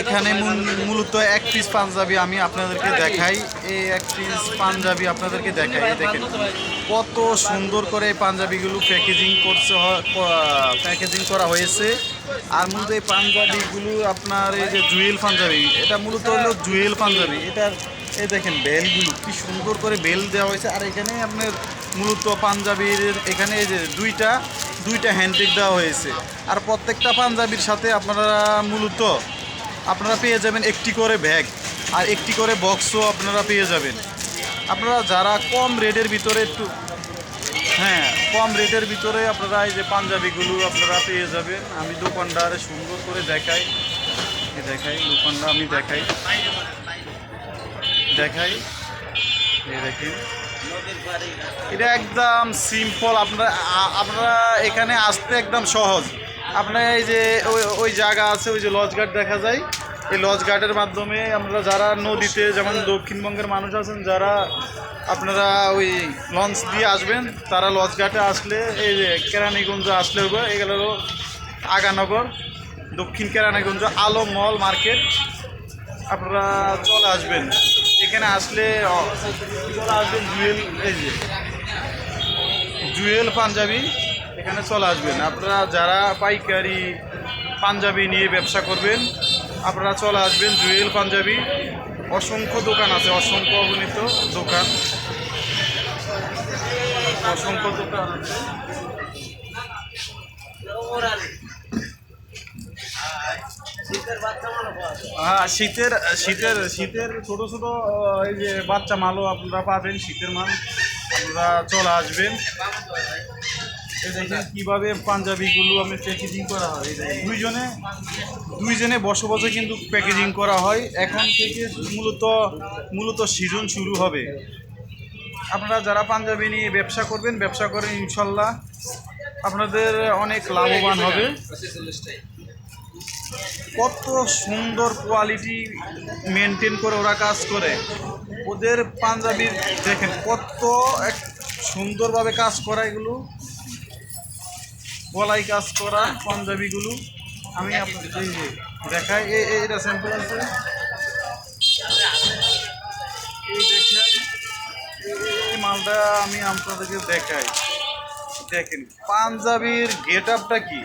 এখানে মূলত এক পিস পাঞ্জাবি আমি আপনাদেরকে দেখাই। এই এক পিস পাঞ্জাবি আপনাদেরকে দেখাই দেখেন। কত সুন্দর করে এই পাঞ্জাবিগুলো প্যাকেজিং করছে প্যাকেজিং করা হয়েছে। আর মূলত এই পাঞ্জাবিগুলো আপনার এই যে জুয়েল পাঞ্জাবি, এটা মূলত হলো জুয়েল পাঞ্জাবি। এটার, এই দেখেন বেলগুলো, কি সুন্দর করে বেল দেওয়া হয়েছে। আর এখানে আপনার মূলত পাঞ্জাবির, এখানে এই যে দুইটা দুইটা হ্যান্ডটেক দেওয়া হয়েছে। আর প্রত্যেকটা পাঞ্জাবির সাথে আপনারা মূলত আপনারা পেয়ে যাবেন একটি করে ব্যাগ আর একটি করে বক্সও আপনারা পেয়ে যাবেন। আপনারা যারা কম রেটের ভিতরে একটু হ্যাঁ কম রেটের ভিতরে আপনারা এই যে পাঞ্জাবিগুলো আপনারা পেয়ে যাবেন। আমি দোকানদারে সুন্দর করে দেখাই। দেখাই, দোকানটা আমি দেখাই। দেখাই। দেখেন। এটা একদম সিম্পল আপনারা আপনারা এখানে আসতে একদম সহজ। আপনার এই যে ওই জায়গা আছে, ওই যে লজ গার্ড দেখা যায়। এই লজ গার্ডের মাধ্যমে আমরা যারা নদীতে, যেমন দক্ষিণবঙ্গের মানুষ আছেন, যারা আপনারা ওই লঞ্চ দিয়ে আসবেন, তারা লজ ঘাটে আসলে, এই যে কেরানীগঞ্জ আসলে এগুলো হলো আগানগর, দক্ষিণ কেরানীগঞ্জ, আলো মল মার্কেট। আপনারা চলে আসবেন। এখানে আসলে চলে আসবেন? জুয়েল, এই যে, জুয়েল পাঞ্জাবি। এখানে চলে আসবেন। আপনারা যারা পাইকারি পাঞ্জাবি নিয়ে ব্যবসা করবেন, আপনারা চলে আসবেন জুয়েল পাঞ্জাবি। অসংখ্য দোকান আছে, অসংখ্য অগণিত দোকান। অসংখ্য দোকান হ্যাঁ শীতের শীতের শীতের ছোট ছোট এই যে বাচ্চা মালও আপনারা পাবেন, শীতের মাল। আপনারা চলে আসবেন। দেখেন কীভাবে পাঞ্জাবিগুলো আমি প্যাকেজিং করা হয়? দুইজনে দুইজনে বসে বসে কিন্তু প্যাকেজিং করা হয়। এখন থেকে মূলত মূলত সিজন শুরু হবে। আপনারা যারা পাঞ্জাবি নিয়ে ব্যবসা করবেন, ব্যবসা করেন ইনশাল্লাহ আপনাদের অনেক লাভবান হবে। কত সুন্দর কোয়ালিটি মেনটেন করে ওরা কাজ করে। ওদের পাঞ্জাবির, দেখেন কত এক সুন্দরভাবে কাজ করা এগুলো। গলায় কাজ করা পাঞ্জাবিগুলো। আমি আপনাদের দেখাই এটা স্যাম্পল আছে। এই মালটা আমি আপনাদেরকে দেখাই। দেখেন, পাঞ্জাবির গেট আপটা কি?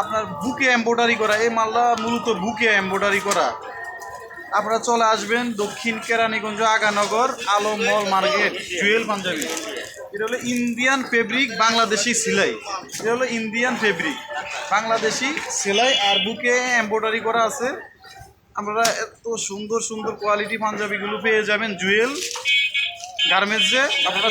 আপনার বুকে এম্ব্রয়ডারি করা, এই মালটা মূলত বুকে এম্ব্রয়ডারি করা। আপনারা চলে আসবেন দক্ষিণ Keraniganj Aganagar Alam mall market, Jewel Punjabi. এটা হলো ইন্ডিয়ান ফেব্রিক বাংলাদেশি সেলাই। এটা হলো ইন্ডিয়ান ফেব্রিক বাংলাদেশি সেলাই আর বুকে এম্ব্রয়ডারি করা আছে। আপনারা এত সুন্দর সুন্দর কোয়ালিটি পাঞ্জাবিগুলো পেয়ে যাবেন জুয়েল গার্মেন্টসে আপনারা